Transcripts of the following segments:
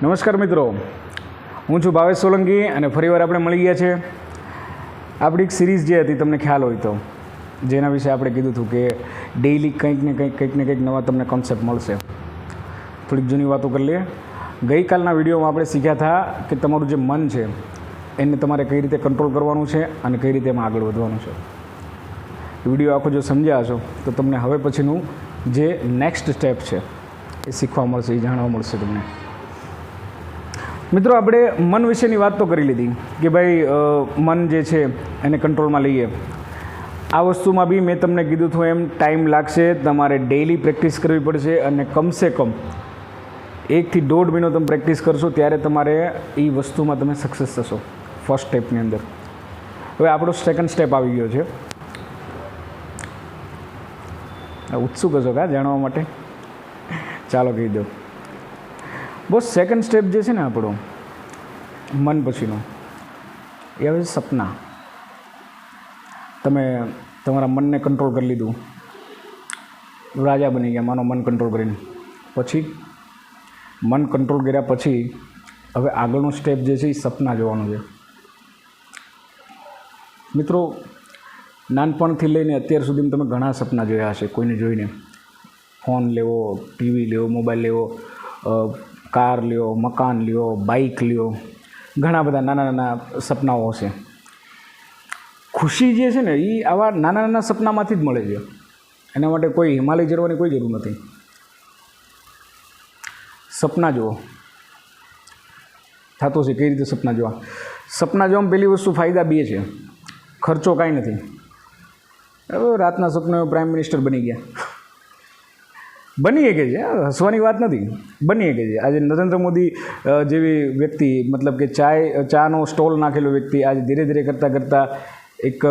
નમસ્કાર મિત્રો. હું છું ભાવેશ સોલંકી અને ફરીવાર આપણે મળી ગયા છે. આપણી એક સિરીઝ જે હતી, તમને ખ્યાલ હોય તો. જેના વિશે આપણે કીધું હતું કે ડેઈલી કંઈક ને કંઈક કંઈક ને કંઈક નવા તમને કોન્સેપ્ટ મળશે. થોડીક જૂની વાતો કરી લઈએ. ગઈકાલના વિડીયોમાં આપણે શીખ્યા હતા કે તમારું જે મન છે, એને તમારે કઈ રીતે કંટ્રોલ કરવાનું છે અને કઈ રીતે એમાં આગળ વધવાનું છે. વીડિયો આખો જો સમજ્યા હશો, તો તમને હવે પછીનું જે નેક્સ્ટ સ્ટેપ છે, એ શીખવા મળશે, એ જાણવા મળશે તમને. મિત્રો, આપણે મન વિશેની વાત તો કરી લીધી કે ભાઈ મન જે છે એને કંટ્રોલમાં લઈએ. આ વસ્તુમાં બી મેં તમને કીધું હતું એમ, ટાઈમ લાગશે, તમારે ડેઈલી પ્રેક્ટિસ કરવી પડશે અને કમસે કમ એકથી દોઢ મહિનો તમે પ્રેક્ટિસ કરશો ત્યારે તમારે એ વસ્તુમાં તમે સક્સેસ થશો ફર્સ્ટ સ્ટેપની અંદર. હવે આપણો સેકન્ડ સ્ટેપ આવી ગયો છે. ઉત્સુક હશો કા, જાણવા માટે? ચાલો કહી દો. બસ સેકન્ડ સ્ટેપ જે છે ને આપણો, મન પછીનો, એ છે સપના. તમે તમારા મનને કંટ્રોલ કરી લીધું. રાજા બની ગયા, માનો મન કંટ્રોલ કરીને. પછી મન કંટ્રોલ કર્યા પછી હવે આગળનું સ્ટેપ જે છે એ સપના જોવાનું છે. મિત્રો, નાનપણથી લઈને અત્યાર સુધી તમે ઘણા સપના જોયા હશે, કોઈને જોઈને. ફોન લેવો, ટીવી લેવો, મોબાઈલ લેવો કાર લ્યો, મકાન લ્યો બાઇક લ્યો, ઘણા બધા નાના નાના સપનાઓ છે. ખુશી જે છે ને એ આવા નાના નાના સપનામાંથી જ મળે છે. એના માટે કોઈ હિમાલય જરવાની કોઈ જરૂર નથી. સપના જુઓ. થતું છે કઈ રીતે સપના જોવા? સપના જોવામાં પહેલી વસ્તુ ફાયદા બે છે. ખર્ચો કાંઈ નથી. રાતના સપના પ્રાઇમ મિનિસ્ટર બની ગયા. બની શકે છે? હસવાની વાત નથી. બની શકે છે? આજે નરેન્દ્ર મોદી જેવી વ્યક્તિ, મતલબ કે ચાય ચાનો સ્ટોલ નાખેલો વ્યક્તિ, આજે ધીરે ધીરે કરતાં કરતાં એક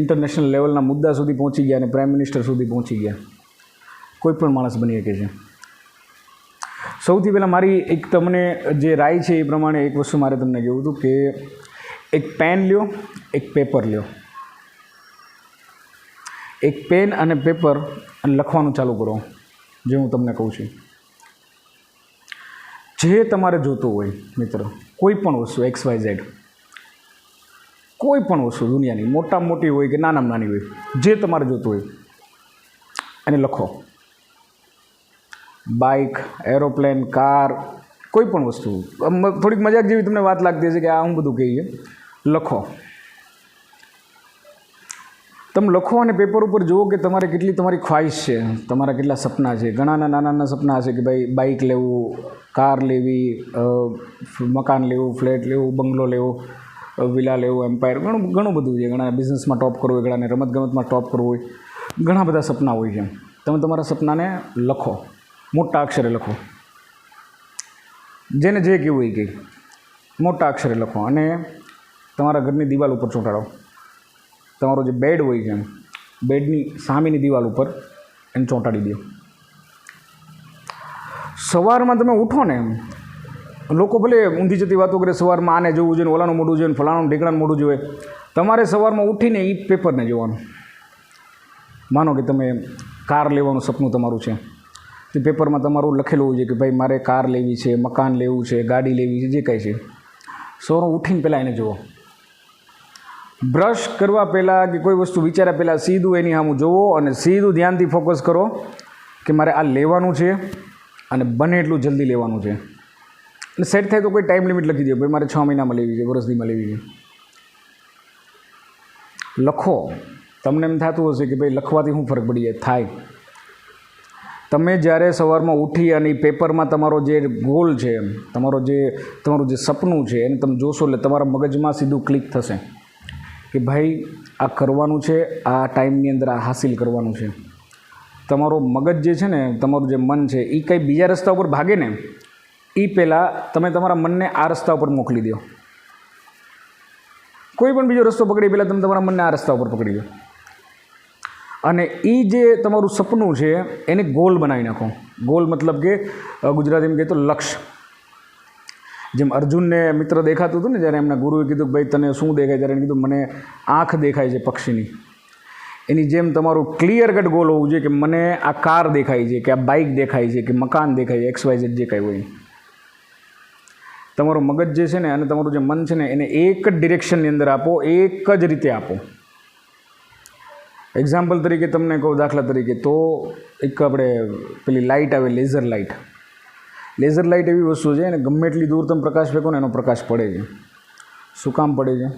ઇન્ટરનેશનલ લેવલના મુદ્દા સુધી પહોંચી ગયા અને પ્રાઇમ મિનિસ્ટર સુધી પહોંચી ગયા. કોઈ પણ માણસ બની શકે છે? સૌથી પહેલાં મારી એક તમને જે રાય છે એ પ્રમાણે એક વસ્તુ મારે તમને કહેવું હતું કે એક પેન લ્યો, એક પેપર લ્યો. એક પેન અને પેપર અને લખવાનું ચાલુ કરો, જે હું તમને કહું છું. જે તમારે જોતું હોય, મિત્ર, કોઈ પણ વસ્તુ એક્સ વાય ઝેડ કોઈ પણ વસ્તુ દુનિયાની, મોટા મોટી હોય કે નાના નાની હોય, જે તમારે જોતું હોય, એને લખો. બાઇક એરોપ્લેન કાર કોઈ પણ વસ્તુ. થોડીક મજાક જેવી તમને વાત લાગતી હશે કે આ હું બધું કહીએ. લખો. તમે લખો અને પેપર ઉપર જુઓ કે તમારે કેટલી તમારી ખ્વાહિશ છે. તમારા કેટલા સપના છે. ઘણાના નાના નાના સપના હશે કે ભાઈ બાઇક લેવું કાર લેવી મકાન લેવું ફ્લેટ લેવું, બંગલો લેવો વિલા લેવો એમ્પાયર ઘણું ઘણું બધું છે. ઘણા બિઝનેસમાં ટોપ કરવું હોય, ઘણાને રમતગમતમાં ટોપ કરવું હોય. ઘણા બધા સપના હોય છે. તમે તમારા સપનાને લખો. મોટા અક્ષરે લખો. જેને જે કહેવું એ કહે. મોટા અક્ષરે લખો અને તમારા ઘરની દિવાલ ઉપર ચોંટાડો. તમારો જે બેડ હોય છે બેડની સામેની દિવાલ ઉપર એને ચોંટાડી દો. સવારમાં તમે ઉઠો ને, લોકો ભલે ઊંધી જતી વાતો કરે, સવારમાં આને જોવું જોઈએ ઓલાનું મોઢું જોઈએ ને ફલાણું ઢીકણાનું મોઢું જોઈએ, તમારે સવારમાં ઉઠીને એ પેપરને જોવાનું. માનો કે તમે કાર લેવાનું સપનું તમારું છે, તે પેપરમાં તમારું લખેલું હોય છે કે ભાઈ મારે કાર લેવી છે, મકાન લેવું છે, ગાડી લેવી છે, જે કાંઈ છે. સવારમાં ઉઠીને પહેલાં એને જુઓ. બ્રશ કરવા પહેલાં કે કોઈ વસ્તુ વિચાર્યા પહેલાં સીધું એની સામું જોવો અને સીધું ધ્યાનથી ફોકસ કરો કે મારે આ લેવાનું છે અને બને એટલું જલ્દી લેવાનું છે. અને સેટ થાય તો કોઈ ટાઈમ લિમિટ લખી દો. ભાઈ, મારે છ મહિનામાં લેવી છે વર્ષદીમાં લેવી છે. લખો. તમને એમ થતું હશે કે ભાઈ, લખવાથી શું ફરક પડી જાય? થાય. તમે જ્યારે સવારમાં ઉઠી અને પેપરમાં તમારો જે ગોલ છે તમારો જે, તમારું જે સપનું છે, એને તમે જોશો એટલે તમારા મગજમાં સીધું ક્લિક થશે. કે ભાઈ, આ કરવાનું છે, આ ટાઈમની અંદર આ હાસિલ કરવાનું છે. તમારો મગજ જે છે ને, તમારું જે મન છે એ કંઈ બીજા રસ્તા ઉપર ભાગે ને એ પહેલાં તમે તમારા મનને આ રસ્તા ઉપર મોકલી દો. કોઈ પણ બીજો રસ્તો પકડી, પહેલાં તમે તમારા મનને આ રસ્તા ઉપર પકડી દો. અને એ જે તમારું સપનું છે, એને ગોલ બનાવી નાખો. ગોલ મતલબ કે ગુજરાતીમાં કહે તો લક્ષ્ય. જેમ અર્જુનને મિત્ર દેખાતું હતું ને જ્યારે એમના ગુરુએ કીધું કે ભાઈ તને શું દેખાય? ત્યારે એને કીધું, મને આંખ દેખાય છે પક્ષીની. એની જેમ તમારું ક્લિયર કટ ગોલ હોવું જોઈએ કે મને આ કાર દેખાય છે, કે આ બાઇક દેખાય છે, કે મકાન દેખાય છે, એક્સ વાય જે કાંઈ હોય. તમારું મગજ જે છે ને અને તમારું જે મન છે ને એને એક જ ડિરેક્શનની અંદર આપો, એક જ રીતે આપો. એક્ઝામ્પલ તરીકે તમને કહું, દાખલા તરીકે, તો એક આપણે પેલી લાઇટ આવે લેઝર લાઇટ લેઝર લાઇટ એવી વસ્તુ છે એને ગમે એટલી દૂર તમે પ્રકાશ ફેંકો ને એનો પ્રકાશ પડે છે. શું કામ પડે છે?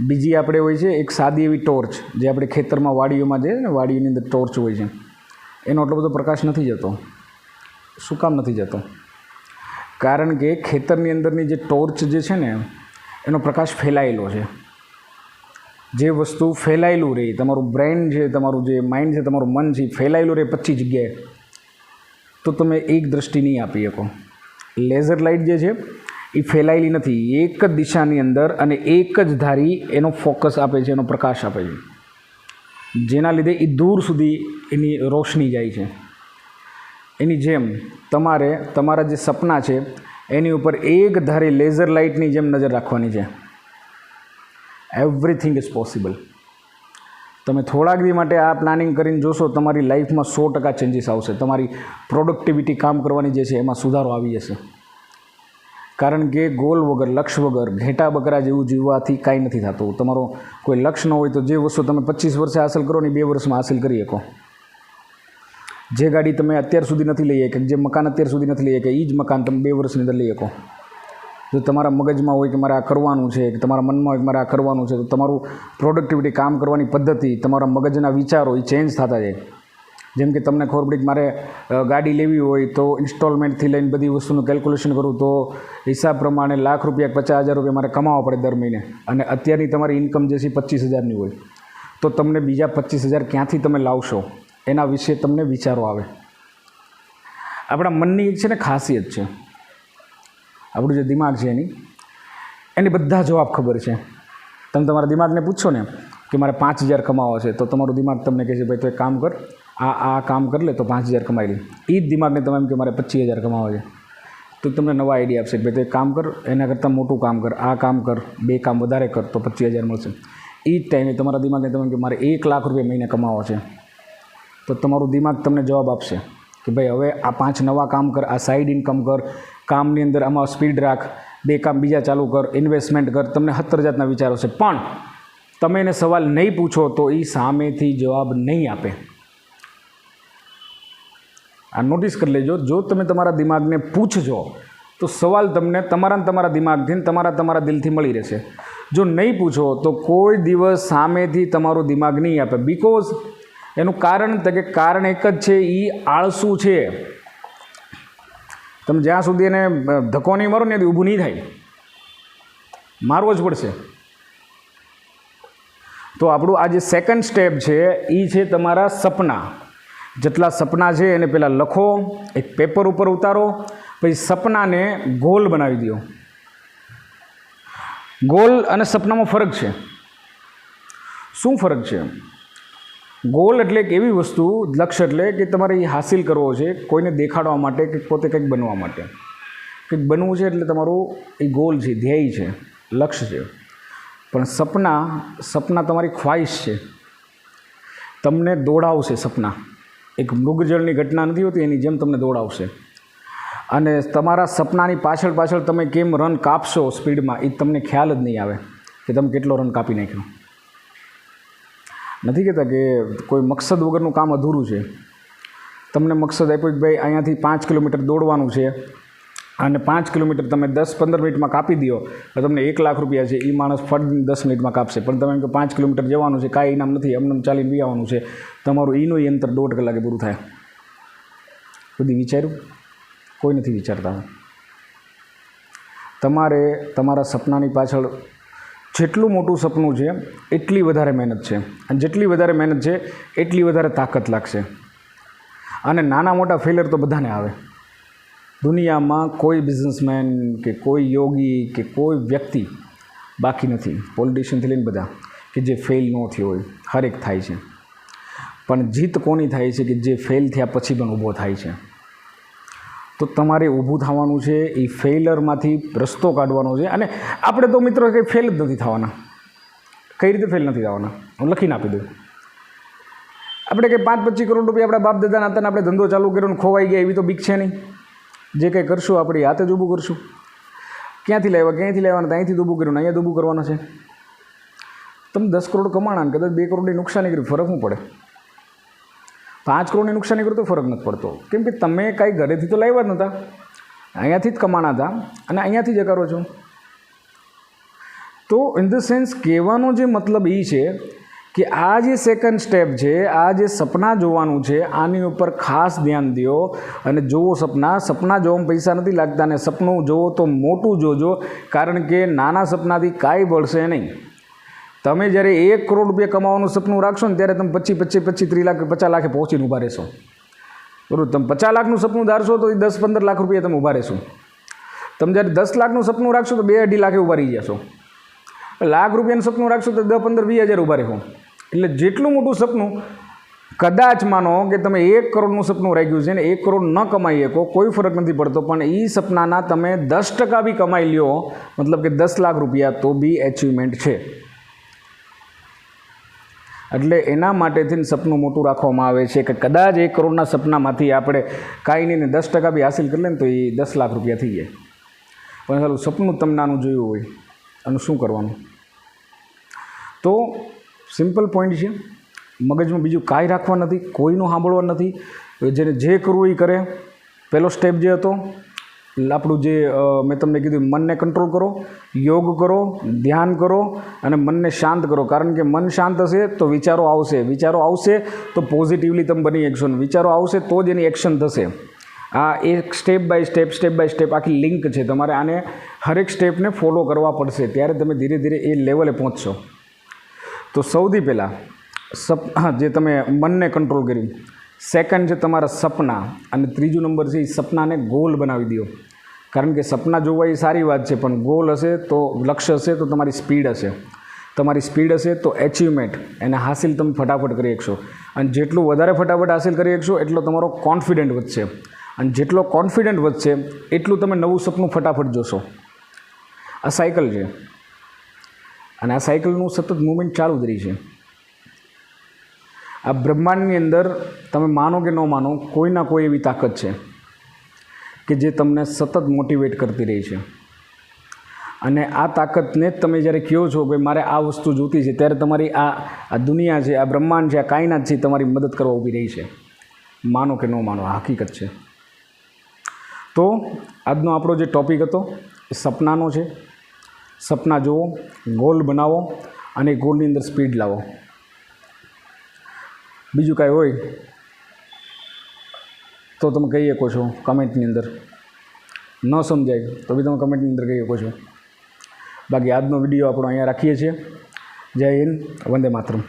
બીજી આપણે હોય છે એક સાદી એવી ટોર્ચ જે આપણે ખેતરમાં વાડીઓમાં જે ને વાડીઓની અંદર ટોર્ચ હોય છે. એનો એટલો બધો પ્રકાશ નથી જતો. શું કામ નથી જતો? કારણ કે ખેતરની અંદરની જે ટોર્ચ જે છે ને એનો પ્રકાશ ફેલાયેલો છે. જે વસ્તુ ફેલાયેલું રહે, તમારું બ્રેઇન છે, તમારું જે માઇન્ડ છે, તમારું મન છે ફેલાયેલું રહે પચીસ જગ્યાએ. તો તમે એક દ્રષ્ટિ નહીં આપી શકો. લેઝર લાઇટ જે છે, એ ફેલાયેલી નથી. એક જ દિશાની અંદર અને એક જ ધારી એનો ફોકસ આપે છે, એનો પ્રકાશ આપે છે. જેના લીધે એ દૂર સુધી એની રોશની જાય છે. એની જેમ તમારે તમારા જે સપના છે, એની ઉપર એક ધારી લેઝર લાઇટની જેમ નજર રાખવાની છે. એવરીથિંગ ઇઝ પોસિબલ તમે થોડાક દી માટે આ પ્લાનિંગ કરીને જોશો, તમારી લાઈફમાં સો ટકા ચેન્જીસ આવશે. તમારી પ્રોડક્ટિવિટી કામ કરવાની જે છે એમાં સુધારો આવી જશે. કારણ કે ગોલ વગર, લક્ષ્ય વગર, ઘેટા બકરા જેવું જીવવાથી કાંઈ નથી થતું. તમારો કોઈ લક્ષ્ય ન હોય તો જે વસ્તુ તમે પચીસ વર્ષે હાંસલ કરો ને બે વર્ષમાં હાંસલ કરી શકો. જે ગાડી તમે અત્યાર સુધી નથી લઈ કે જે મકાન અત્યાર સુધી નથી લઈ કે એ જ મકાન તમે બે વર્ષની અંદર લઈ શકો. જો તમારા મગજમાં હોય કે મારે આ કરવાનું છે, કે તમારા મનમાં હોય કે મારે આ કરવાનું છે, તો તમારું પ્રોડક્ટિવિટી કામ કરવાની પદ્ધતિ, તમારા મગજના વિચારો એ ચેન્જ થતા જાય. જેમ કે તમને ખબર પડી કે મારે ગાડી લેવી હોય તો ઇન્સ્ટોલમેન્ટથી લઈને બધી વસ્તુનું કેલ્ક્યુલેશન કરું, તો હિસાબ પ્રમાણે લાખ રૂપિયા પચાસ હજાર રૂપિયા મારે કમાવા પડે દર મહિને. અને અત્યારની તમારી ઇન્કમ જે છે પચીસ હજારની હોય. તો તમને બીજા પચીસ હજાર ક્યાંથી તમે લાવશો? એના વિશે તમને વિચારો આવે. આપણા મનની એક છે ને ખાસિયત છે. આપણું જે દિમાગ છે એની એની બધા જવાબ ખબર છે. તમે તમારા દિમાગને પૂછો ને કે મારે પાંચ હજાર કમાવો છે, તો તમારું દિમાગ તમને કહે છે, ભાઈ તો એક કામ કર, આ આ કામ કરી લે તો પાંચ હજાર કમાઈ લે. એ જ દિમાગને તમે એમ કે મારે પચીસ હજાર કમાવા છે. તો તમને નવા આઈડિયા આપશે, ભાઈ તો એક કામ કર, એના કરતાં મોટું કામ કર, આ કામ કર, બે કામ વધારે કર, તો પચીસ હજાર મળશે. એ જ ટાઈમે તમારા દિમાગને તમે કે મારે એક લાખ રૂપિયા મહિને કમાવો છે. તો તમારું દિમાગ તમને જવાબ આપશે કે, ભાઈ હવે આ પાંચ નવા કામ કર, આ સાઈડ ઇન્કમ કર કામની અંદર આમાં સ્પીડ રાખ, બે કામ બીજા ચાલુ કર ઇન્વેસ્ટમેન્ટ કર, તમને સત્તર જાતના વિચારો છે. પણ તમે એને સવાલ નહીં પૂછો તો એ સામેથી જવાબ નહીં આપે. આ નોટિસ કરી લેજો, જો તમે તમારા દિમાગને પૂછજો, તો સવાલ તમને તમારા તમારા દિમાગથી તમારા તમારા દિલથી મળી રહેશે. જો નહીં પૂછો તો કોઈ દિવસ સામેથી તમારું દિમાગ નહીં આપે. બિકોઝ એનું કારણ તો કે કારણ એક જ છે એ આળસુ છે. તમે જ્યાં સુધી એને ધક્કો નહીં મારો ને ઊભું નહીં થાય. મારવો જ પડશે. તો આપણું આ જે સેકન્ડ સ્ટેપ છે એ છે તમારા સપના. જેટલા સપના છે એને પહેલાં લખો, એક પેપર ઉપર ઉતારો, પછી સપનાને ગોલ બનાવી દો. ગોલ અને સપનામાં ફરક છે. શું ફરક છે? ગોલ એટલે એક એવી વસ્તુ, લક્ષ્ય એટલે કે તમારે એ હાસિલ કરવો છે કોઈને દેખાડવા માટે કે પોતે કંઈક બનવા માટે. કંઈક બનવું છે એટલે તમારું એ ગોલ છે, ધ્યેય છે, લક્ષ્ય છે. પણ સપના સપના તમારી ખ્વાહિશ છે. તમને દોડાવશે સપના. એક મૃગજળની ઘટના નથી હોતી, એની જેમ તમને દોડાવશે. અને તમારા સપનાની પાછળ પાછળ તમે કેમ રન કાપશો સ્પીડમાં, એ તમને ખ્યાલ જ નહીં આવે કે તમે કેટલો રન કાપી નાખ્યો. નથી કહેતા કે કોઈ મકસદ વગરનું કામ અધૂરું છે. તમને મકસદ આપ્યો કે ભાઈ અહીંયાથી પાંચ કિલોમીટર દોડવાનું છે અને પાંચ કિલોમીટર તમે દસ પંદર મિનિટમાં કાપી દો, તો તમને એક લાખ રૂપિયા છે. એ માણસ ફટ દસ મિનિટમાં કાપશે. પણ તમે કે પાંચ કિલોમીટર જવાનું છે, કાંઈ ઇનામ નથી, અમને ચાલીને બી આવવાનું છે. તમારું એનું ઈ અંતર દોઢ કલાકે પૂરું થાય. બધી વિચાર્યું? કોઈ નથી વિચારતા. તમારે તમારા સપનાની પાછળ જેટલું મોટું સપનું છે, એટલી વધારે મહેનત છે. અને જેટલી વધારે મહેનત છે, એટલી વધારે તાકાત લાગશે. અને નાના મોટા ફેલિયર તો બધાને આવે. દુનિયામાં કોઈ બિઝનેસમેન કે કોઈ યોગી કે કોઈ વ્યક્તિ બાકી નથી. પોલિટિશિયનથી લઈને બધા કે જે ફેલ ન થયો હોય, હરેક થાય છે. પણ જીત કોની થાય છે કે જે ફેલ થયા પછી પણ ઊભો થાય છે? તો તમારે ઊભું થવાનું છે, એ ફેલરમાંથી રસ્તો કાઢવાનો છે. અને આપણે તો મિત્રો કંઈ ફેલ જ નથી થવાના. કઈ રીતે ફેલ નથી થવાના? હું લખીને આપી દઉં. આપણે કંઈ પાંચ પચીસ કરોડ રૂપિયા આપણા બાપ દાદાના હતા આપણે ધંધો ચાલુ કર્યો ને ખોવાઈ ગયા, એવી તો બીક છે નહીં. જે કંઈ કરશું, આપણી હાથે જ ઊભું કરશું. ક્યાંથી લાવ્યા ક્યાંથી લાવવાના ત્યાંથી ઊભું કર્યું અહીંયા ઊભું કરવાનું છે. તમે દસ કરોડ કમાણા ને કદાચ બે કરોડની નુકસાની કરી, ફરક શું પડે? પાંચ કરોડની નુકસાની કરો તો ફરક નથી પડતો. કેમ કે તમે કાંઈ ઘરેથી તો લાવ્યા જ નહોતા. અહીંયાથી જ કમાણા હતા અને અહીંયાથી જ કરો છો. તો ઇન ધ સેન્સ કહેવાનો જે મતલબ એ છે કે આ જે સેકન્ડ સ્ટેપ છે, આ જે સપના જોવાનું છે, આની ઉપર ખાસ ધ્યાન દો અને જોવો સપના. સપના જોવામાં પૈસા નથી લાગતા અને સપનું જોવો તો મોટું જોજો, કારણ કે નાના સપનાથી કાંઈ બળશે નહીં. તમે જ્યારે એક કરોડ રૂપિયા કમાવાનું સપનું રાખશો ને ત્યારે તમે પચીસ પચીસ પચીસ, ત્રીસ લાખ, પચાસ લાખે પહોંચીને ઊભા રહેશો. બરાબર, તમે પચાસ લાખનું સપનું ધારશો તો એ દસ, પંદર લાખ રૂપિયા તમે ઊભા રહેશો. તમે જ્યારે દસ લાખનું સપનું રાખશો તો બે અઢી લાખે ઊભા રહી જશો. લાખ રૂપિયાનું સપનું રાખશો તો દસ, પંદર, વીસ હજાર ઊભા રહેશો. એટલે જેટલું મોટું સપનું, કદાચ માનો કે તમે એક કરોડનું સપનું રાખ્યું છે ને એક કરોડ ન કમાઈ શકો, કોઈ ફરક નથી પડતો, પણ એ સપનાના તમે દસ ટકા બી કમાઈ લ્યો, મતલબ કે દસ લાખ રૂપિયા તો બી એચિવમેન્ટ છે. એટલે એના માટેથી સપનું મોટું રાખવામાં આવે છે કે કદાચ એક કરોડના સપનામાંથી આપણે કાંઈ નહીં દસ ટકા બી હાસિલ કરી લે તો એ દસ લાખ રૂપિયા થઈ જાય. પણ ચાલો સપનું તમને આનું જોયું હોય અને શું કરવાનું? તો સિમ્પલ પોઈન્ટ છે, મગજમાં બીજું કાંઈ રાખવા નથી, કોઈનું સાંભળવા નથી, જેને જે કરવું એ કરે. પહેલો સ્ટેપ જે હતો આપણું જે મેં તમને કીધું મનને કંટ્રોલ કરો, યોગ કરો, ધ્યાન કરો અને મનને શાંત કરો. કારણ કે મન શાંત હશે તો વિચારો આવશે. વિચારો આવશે તો પોઝિટિવલી તમે બની એક્શન વિચારો આવશે તો જ એની એક્શન થશે. આ એક step by step step by step આખી લિંક છે. તમારે આને હરેક સ્ટેપને ફોલો કરવા પડશે. ત્યારે તમે ધીરે ધીરે એ લેવલે પહોંચશો. તો સૌથી પહેલાં, સપ, હા, જે તમે મનને કંટ્રોલ કર્યું. સેકન્ડ છે તમારા સપના અને ત્રીજું નંબર છે એ સપનાને ગોલ બનાવી દો. કારણ કે સપના જોવા એ સારી વાત છે, પણ ગોલ હશે તો લક્ષ્ય હશે તો તમારી સ્પીડ હશે. તમારી સ્પીડ હશે તો એચિવમેન્ટ એને હાસિલ તમે ફટાફટ કરી શકશો. અને જેટલું વધારે ફટાફટ હાસિલ કરી શકશો, એટલો તમારો કોન્ફિડન્ટ વધશે. અને જેટલો કોન્ફિડન્ટ વધશે, એટલું તમે નવું સપનું ફટાફટ જોશો. આ સાયકલ છે. અને આ સાયકલનું સતત મૂવમેન્ટ ચાલુ જ રહી છે. આ બ્રહ્માંડની અંદર તમે માનો કે ન માનો કોઈના કોઈ એવી તાકાત છે કે જે તમને સતત મોટિવેટ કરતી રહી છે. અને આ તાકાતને જ તમે જ્યારે કહો છો કે મારે આ વસ્તુ જોતી છે, ત્યારે તમારી આ આ દુનિયા છે, આ બ્રહ્માંડ છે, આ કાયનાત છે, તમારી મદદ કરવા ઊભી રહી છે. માનો કે ન માનો, આ હકીકત છે. તો આજનો આપણો જે ટૉપિક હતો એ સપનાનો છે. સપના જુઓ ગોલ બનાવો અને ગોલની અંદર સ્પીડ લાવો. બીજું કાંઈ હોય તો તમે કહી શકો છો કમેન્ટની અંદર. ન સમજાય તો બી તમે કમેન્ટની અંદર કહી શકો છો. બાકી આજનો વીડિયો આપણો અહીંયા રાખીએ છીએ. જય હિન્દ, વંદે માતરમ.